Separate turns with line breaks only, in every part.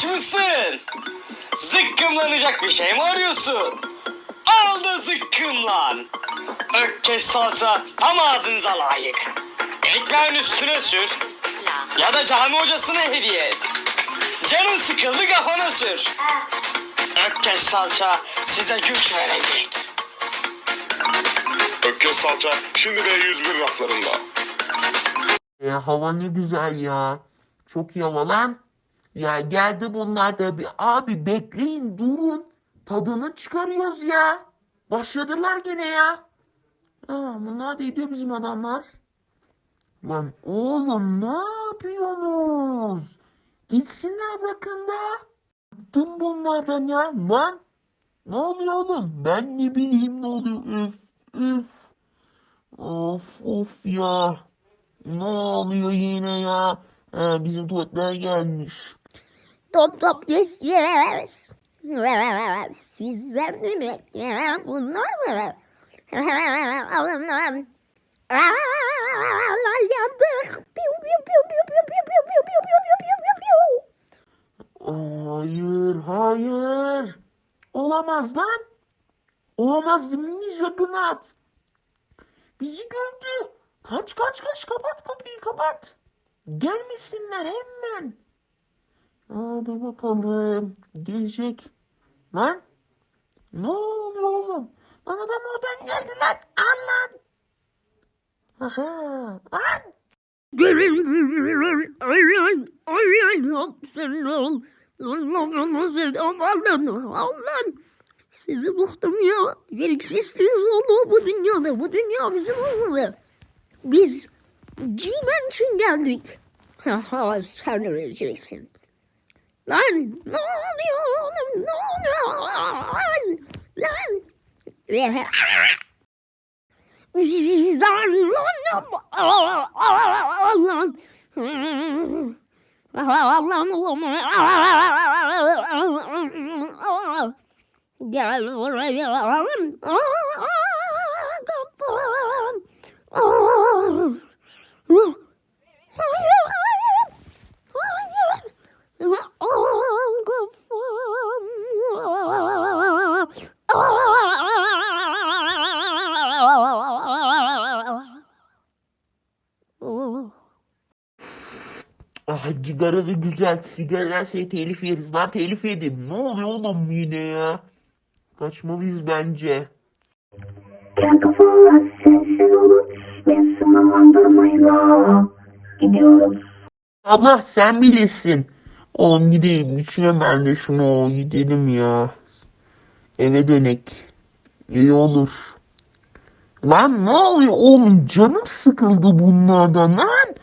Aç mısın? Zıkkımlanacak bir şey mi arıyorsun? Al da zıkkımlan. Ökkeş salça tam ağzınıza layık. Ekmeğin üstüne sür ya da cami hocasına hediye et. Canın sıkıldı kafana sür. Ökkeş salça size güç verecek.
Ökkeş salça şimdi de 101 raflarında.
E, hava ne güzel ya. Çok iyi hava lan. Ya geldi bunlar da bir abi bekleyin durun. Tadını çıkarıyoruz ya. Başladılar gene ya. Ha, bunlar da ediyor bizim adamlar. Lan oğlum ne yapıyorsunuz? Gitsinler bakın da. Bıktım bunlardan ya. Lan ne oluyor oğlum? Ben ne bileyim ne oluyor. Üf üf. Of of ya. Ne oluyor yine ya? Ha, bizim tuvaletler gelmiş.
Top top yes yes. Sizler mi? Ya bunlar mı? Yandık. Piu piu piu piu piu piu piu piu piu piu piu piu piu piu.
Hayır, hayır. Olamaz lan. Olamaz ninja Gnat. Bizi gördü. Kaç kaç kaç kapat kapıyı kapat. Gelmesinler hemen. Hadi bakalım. Gelecek. Lan. Ne oluyor oğlum? Lan adam oradan geldi lan. Al lan. Aha.
Allah'ım sizi bıktım ya. Gereksizsiniz oldu bu dünyada. Bu dünya bizim olmalı. Biz G-Man için geldik. Haha sen öleceksin. Lan ne oluyor oğlum ne oluyor lan lan. Allah'ım Gel buraya. Kafam.
Ah sigara da güzel. Sigara şey telif yeriz. Lan telif yedim. Ne oluyor oğlum yine ya? Kaçmalıyız bence. Allah sen bilirsin. Oğlum gideyim. İçiyorum ben de şunu. Gidelim ya. Eve dönek. İyi olur. Lan ne oluyor oğlum? Canım sıkıldı bunlardan lan.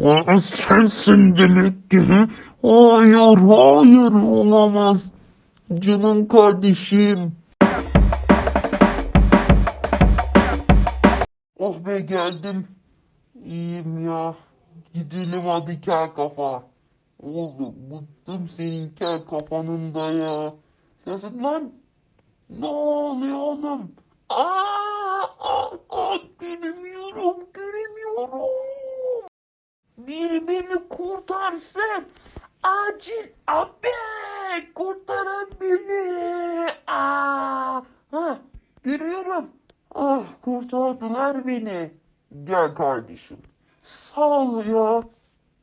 Aa, sensin demek ki. Hayır hayır olamaz. Canım kardeşim. Oh be geldim. İyiyim ya. Gidelim hadi kel kafa. Oğlum bıktım senin kel kafanın da ya. Sesin lan. Ne oluyor oğlum? Aa, aa, aa, göremiyorum, göremiyorum. Bir beni kurtarsın. Acil abi kurtarın beni. Aa, ha, görüyorum. Ah kurtardılar beni. Gel kardeşim. Sağ ol ya.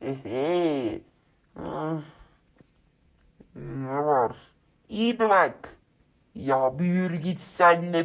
Ehe. Ah. Ne var? İyi bak. Ya büyür git senle